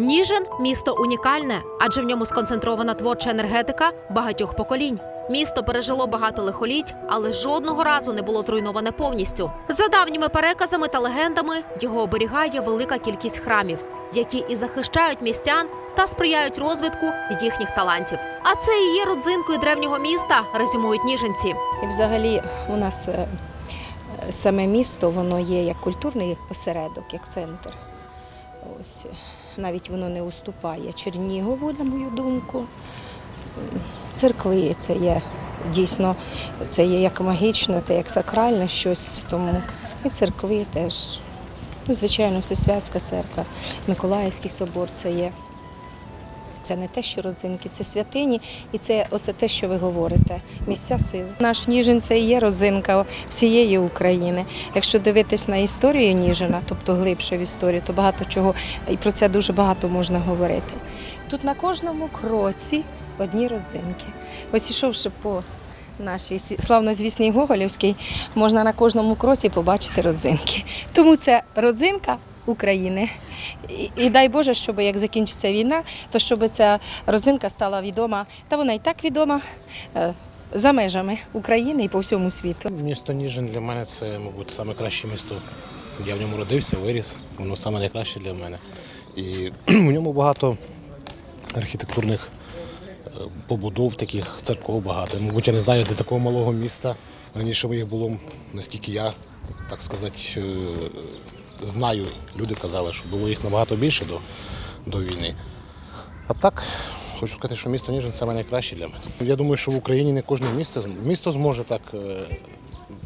Ніжин місто унікальне, адже в ньому сконцентрована творча енергетика багатьох поколінь. Місто пережило багато лихоліть, але жодного разу не було зруйноване повністю. За давніми переказами та легендами його оберігає велика кількість храмів, які і захищають містян та сприяють розвитку їхніх талантів. А це і є родзинкою древнього міста, резюмують ніжинці. І взагалі у нас е, саме місто, воно є як культурний осередок, як центр. Ось навіть воно не уступає Чернігову, на мою думку. Церкви це є дійсно, це є як магічне, та як сакральне щось. Тому і церкви теж. Ну, звичайно, Всесвятська церква, Миколаївський собор це є. Це не те, що родзинки, це святині, і це оце те, що ви говорите. Місця сили. Наш Ніжин це і є родзинка всієї України. Якщо дивитись на історію Ніжина, тобто глибше в історію, то багато чого і про це дуже багато можна говорити. Тут на кожному кроці одні родзинки. Ось ішовши по нашій славнозвісній Гоголівській, можна на кожному кроці побачити родзинки. Тому це родзинка України. І, і дай Боже, щоб як закінчиться війна, то щоб ця родзинка стала відома, та вона і так відома е, за межами України і по всьому світу. Місто Ніжин для мене це, мабуть, саме краще місто. Я в ньому родився, виріс. Воно саме найкраще для мене. І у ньому багато архітектурних е, побудов, таких церков багато. Мабуть, я не знаю, де такого малого міста. Раніше їх було, наскільки я, так сказати, е, знаю. Люди казали, що було їх набагато більше до, до війни. А так, хочу сказати, що місто Ніжин саме найкраще для мене. Я думаю, що в Україні не кожне місто місто зможе так,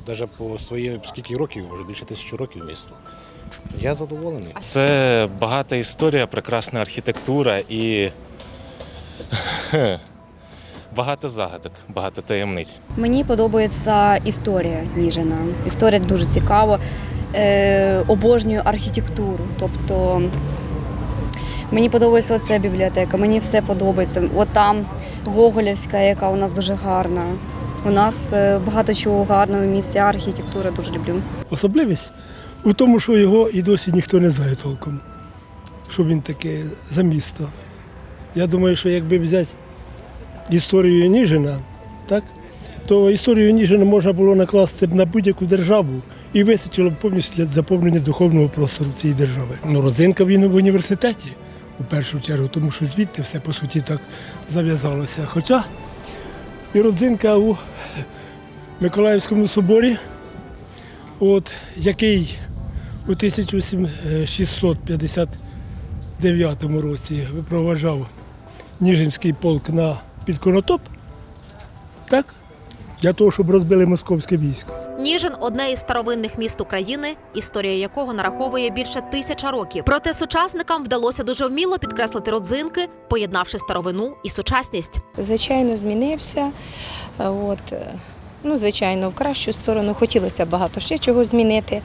навіть по своїй скільки років, вже більше тисячі років місту. Я задоволений. Це багата історія, прекрасна архітектура і багато загадок, багато таємниць. Мені подобається історія Ніжина. Історія дуже цікава. Е, обожнюю архітектуру. Тобто мені подобається оця бібліотека, мені все подобається. От там Гоголівська, яка у нас дуже гарна. У нас е, багато чого гарного місця, архітектура дуже люблю. Особливість у тому, що його і досі ніхто не знає толком, що він таке за місто. Я думаю, що якби взяти історію Ніжина, так, то історію Ніжина можна було накласти на будь-яку державу і вистачило повністю для заповнення духовного простору цієї держави. Ну, родзинка він в університеті, у першу чергу, тому що звідти все по суті так зав'язалося. Хоча і родзинка у Миколаївському соборі, от, який у 1659 році випроваджав Ніжинський полк на під Конотоп, так? Для того, щоб розбили московське військо. Ніжин одне із старовинних міст України, історія якого нараховує більше тисяча років. Проте сучасникам вдалося дуже вміло підкреслити родзинки, поєднавши старовину і сучасність. Звичайно, змінився. Е, От, е, ну, звичайно, в кращу сторону хотілося багато ще чого змінити. Е,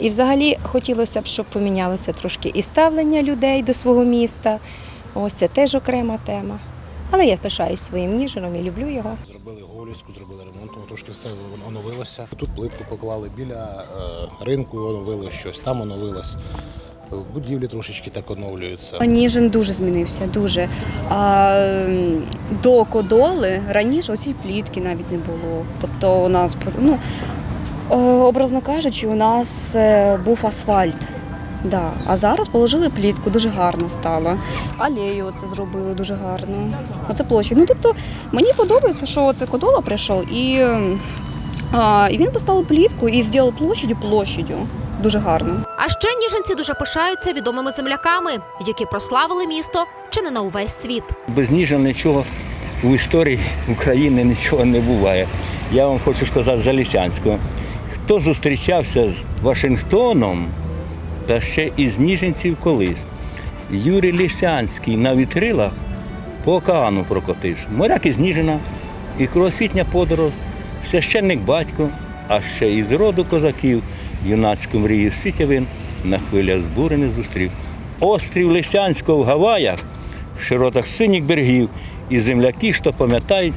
І взагалі хотілося б, щоб помінялося трошки і ставлення людей до свого міста. Ось це теж окрема тема. Але я пишаюсь своїм ніжином і люблю його. Зробили Голівську, зробили ремонт, тому трошки все оновилося. Тут плитку поклали біля е, ринку, оновили щось, там оновилось. В будівлі трошечки так оновлюються. Ніжин дуже змінився, дуже. А до Кодоли раніше оці плітки навіть не було. Тобто у нас ну, е, образно кажучи, у нас е, був асфальт. Да. А зараз положили плітку, дуже гарно стало. Алею це зробили дуже гарно. Оце площадь. Ну тобто мені подобається, що оце Кодола прийшов і, а, і він поставив плітку і зробив площадю площадю. Дуже гарно. А ще ніжинці дуже пишаються відомими земляками, які прославили місто чи не на увесь світ. Без Ніжина нічого в історії України нічого не буває. Я вам хочу сказати за Лісянського. Хто зустрічався з Вашингтоном та ще із Ніжинців колись? Юрій Лісянський на вітрилах по океану прокотився. Моряк із Ніжина і кругосвітня подорож, священник батько, а ще із роду козаків, юнацьку мрію Сітєвин на хвилях збурених зустрів. Острів Лисянського в Гаваях в широтах синіх берегів і земляки, що пам'ятають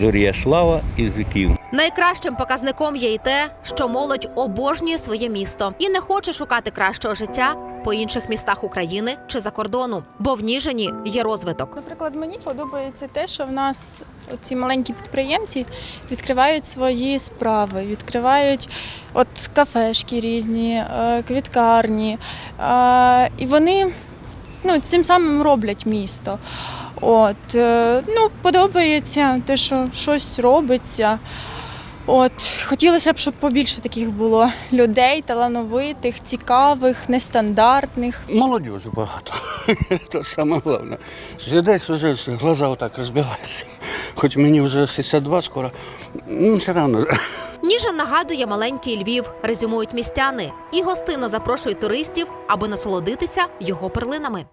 Зорія Слава із віків. Найкращим показником є й те, що молодь обожнює своє місто і не хоче шукати кращого життя по інших містах України чи за кордону, бо в Ніжині є розвиток. Наприклад, мені подобається те, що в нас ці маленькі підприємці відкривають свої справи, відкривають от кафешки різні, е, квіткарні. Е, І вони ну, цим самим роблять місто. От, е, ну, подобається те, що щось робиться. От, хотілося б, щоб побільше таких було людей, талановитих, цікавих, нестандартних. Молодежи багато. Це саме головне. Людей вже глаза отак розбиваються. Хоч мені вже 62 скоро, ну все одно. Ніжин нагадує маленький Львів, резюмують містяни і гостинно запрошують туристів, аби насолодитися його перлинами.